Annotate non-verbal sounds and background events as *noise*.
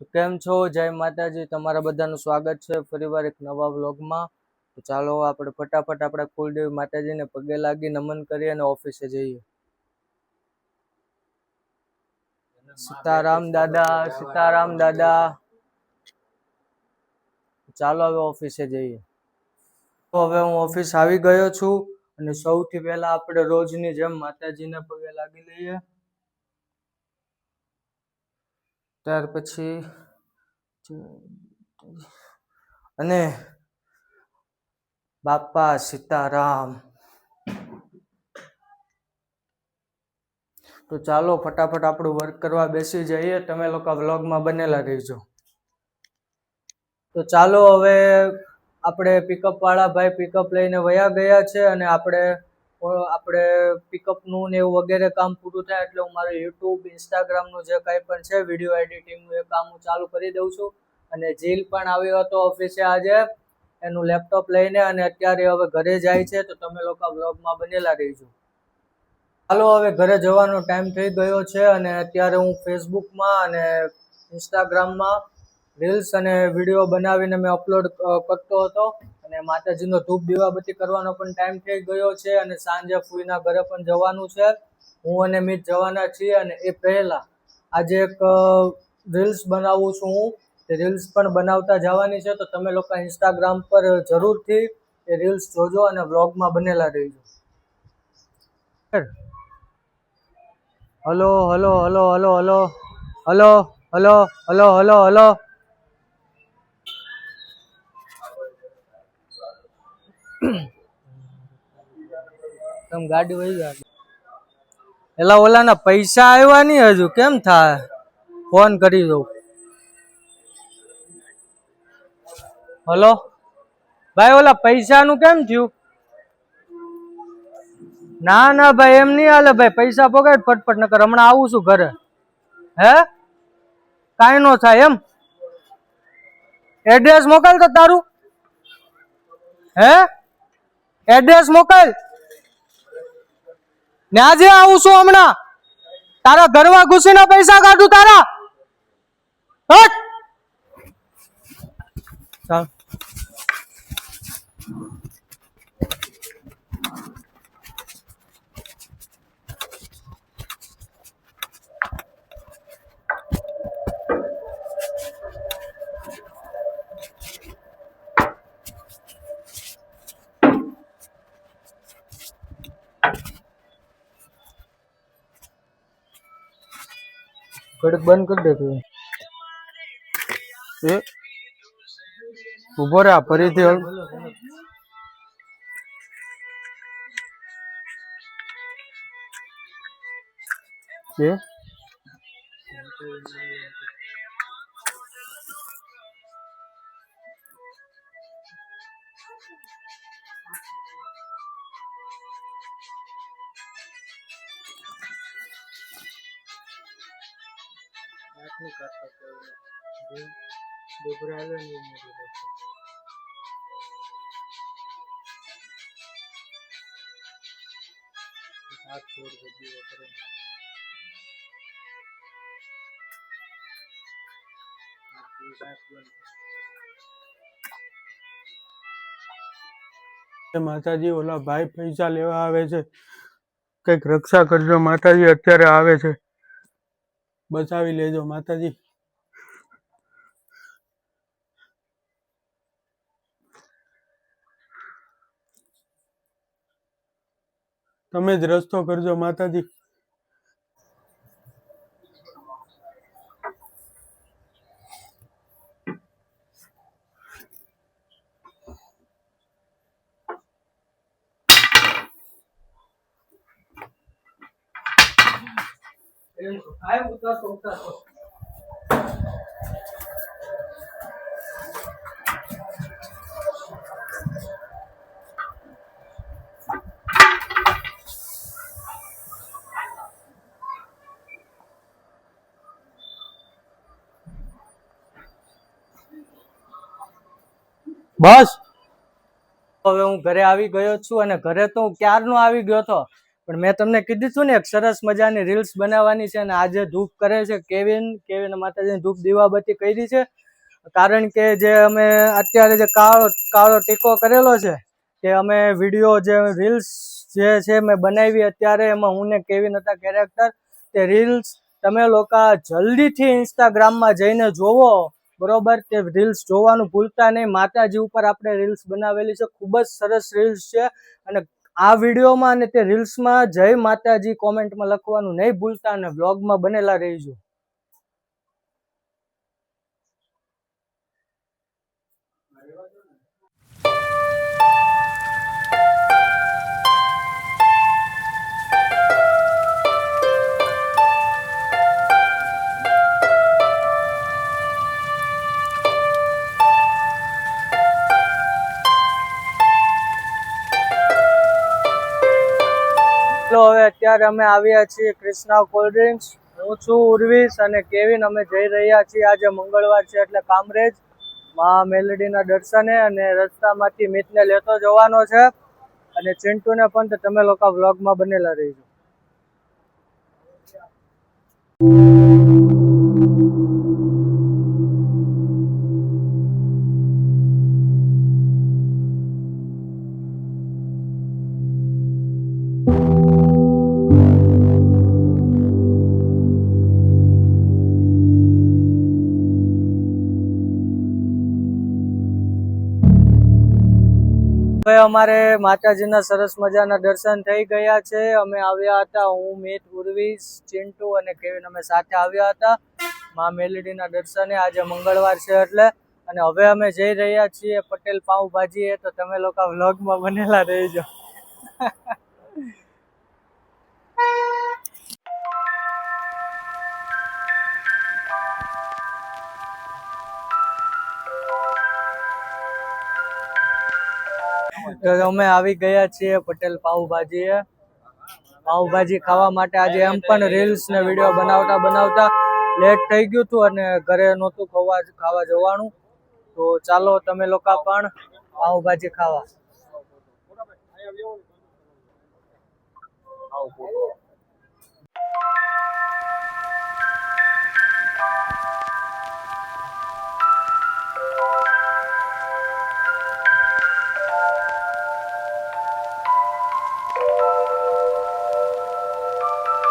તો કેમ છો? જય માતાજી. તમારા બધાનું સ્વાગત છે ફરીવાર એક નવા વ્લોગમાં. તો ચાલો આપણે ફટાફટ આપણા કુલદેવી માતાજીને પગે લાગી નમન કરીએ અને ઓફિસે જઈએ. સીતારામ દાદા સીતારામ દાદા. ચાલો હવે ઓફિસે જઈએ. તો હવે હું ઓફિસ આવી ગયો છું અને સૌથી પહેલા આપણે રોજની જેમ માતાજીને પગે લાગી લઈએ. ત્યાર પછી અને બાપા સીતારામ. તો ચાલો ફટાફટ આપણું વર્ક કરવા બેસી જઈએ. તમે લોકો વ્લોગમાં બનેલા રહીજો. તો ચાલો હવે આપણે પિકઅપ વાળા ભાઈ પિકઅપ લઈને વયા ગયા છે અને આપણે આપણે પિકઅપનું ને એવું વગેરે કામ પૂરું થાય એટલે હું મારું યુટ્યુબ ઇન્સ્ટાગ્રામનું જે કંઈ પણ છે વીડિયો એડિટિંગનું એ કામ હું ચાલુ કરી દઉં છું. અને જીલ પણ આવ્યો હતો ઓફિસે આજે એનું લેપટોપ લઈને અને અત્યારે હવે ઘરે જાય છે, તો તમે લોકો વ્લોગમાં બનેલા રહીજો. ચાલો હવે ઘરે જવાનો ટાઈમ થઈ ગયો છે અને અત્યારે હું ફેસબુકમાં અને ઇન્સ્ટાગ્રામમાં રીલ્સ અને વીડિયો બનાવીને મેં અપલોડ કરતો હતો. અને માતાજીનો ધૂપ દીવાબત્તી કરવાનો પણ ટાઈમ થઈ ગયો છે અને સાંજે ફૂઈના ઘરે પણ જવાનું છે. હું અને મિત જવાના છીએ અને એ પહેલા આજે એક રીલ્સ બનાવું છું હું. તે રીલ્સ પણ બનાવતા જવાની છે. તો તમે લોકો ઇન્સ્ટાગ્રામ પર જરૂરથી એ રીલ્સ જોજો અને વ્લોગમાં બનેલા રહીજો. Hello hello hello hello hello hello hello hello hello hello તમે ગાડી વહી ગયા એલા ઓલાના પૈસા આવ્યા નહીં હજુ, કેમ થાય? ફોન કરી દઉં. હલો? ભાઈ, ઓલા પૈસાનું કેમ થયું? ના ના, ભાઈ, એમ નહીં હાલે, ભાઈ, પૈસા પગાડ ફટફટ, નકર હમણાં આવું છું ઘરે. હે? કાંઈ નો થાય એમ. એડ્રેસ મોકલ તો તારું. હે? એડ્રેસ મોકલ. ન્યા આજે આવું છું હમણાં. તારા ઘરમાં ઘૂસીને પૈસા કાઢું તારા. હટ. ઘડીક બંધ કરી દે તું. એ? ઊભો રે ફરીથી હળ એ? આટલી કરતો કે ગભરાયેલો ને મરી ગયો હાથ છોડ માતાજી, ઓલા ભાઈ પૈસા લેવા આવે છે. કંઈક રક્ષા કરજો. માતાજી અત્યારે આવે છે. બચાવી લેજો માતાજી. તમે જ રસ્તો કરજો માતાજી. બસ. હવે હું ઘરે આવી ગયો છું અને ઘરે તો હું ક્યારનો આવી ગયો હતો પણ મેં તમને કીધું છું ને એક સરસ મજાની રીલ્સ બનાવવાની છે અને આજે ધૂપ કરે છે. કેવિન કેવિન માતાજીની ધૂપ દીવાબત્તી કરી છે. કારણ કે જે અમે અત્યારે જે કાળો કાળો ટીકો કરેલો છે કે અમે વીડિયો જે રીલ્સ જે છે મેં બનાવી અત્યારે એમાં હું ને કેવિન હતા કેરેક્ટર તે રીલ્સ તમે લોકો જલ્દીથી ઇન્સ્ટાગ્રામમાં જઈને જોવો. બરોબર? તે રીલ્સ જોવાનું ભૂલતા નહીં. માતાજી ઉપર આપણે રીલ્સ બનાવેલી છે. ખૂબ જ સરસ રીલ્સ છે. અને આ વિડીયોમાં અને તે રીલ્સમાં જય માતાજી કોમેન્ટમાં લખવાનું નહીં ભૂલતા અને વ્લોગમાં બનેલા રહીજો. અત્યારે અમે આવ્યા છીએ કૃષ્ણા કોલ્ડ ડ્રિંક્સ. હું છું ઉર્વિશ અને કેવિન અમે જઈ રહ્યા છીએ આજે મંગળવાર છે એટલે કામરેજ. મા મેલડીના દર્શને અને રસ્તામાંથી મિતને લેતો જવાનો છે. અને ચિંટુને પણ તમે લોકો વ્લોગમાં બનેલા રહીજો. હવે અમારે માતાજીના સરસ મજાના દર્શન થઈ ગયા છે. અમે આવ્યા હતા, હું મિત ઉર્વીશ, ચિંટુ અને કેવિન અમે સાથે આવ્યા હતા મા મેલડીના દર્શને. આજે મંગળવાર છે એટલે. અને હવે અમે જઈ રહ્યા છીએ પટેલ પાઉંભાજી તો તમે લોકો વ્લોગમાં બનેલા રહેજો. *laughs* અમે આવી ગયા છીએ પટેલ પાઉંભાજી પાઉભાજી પાઉંભાજી ખાવા માટે આજે એમ પણ રીલ્સ ને વીડિયો બનાવતા બનાવતા લેટ થઈ ગયું હતું અને ઘરે નહોતું ખાવા ખાવા જવાનું. તો ચાલો તમે લોકો પણ પાઉભાજી ખાવા.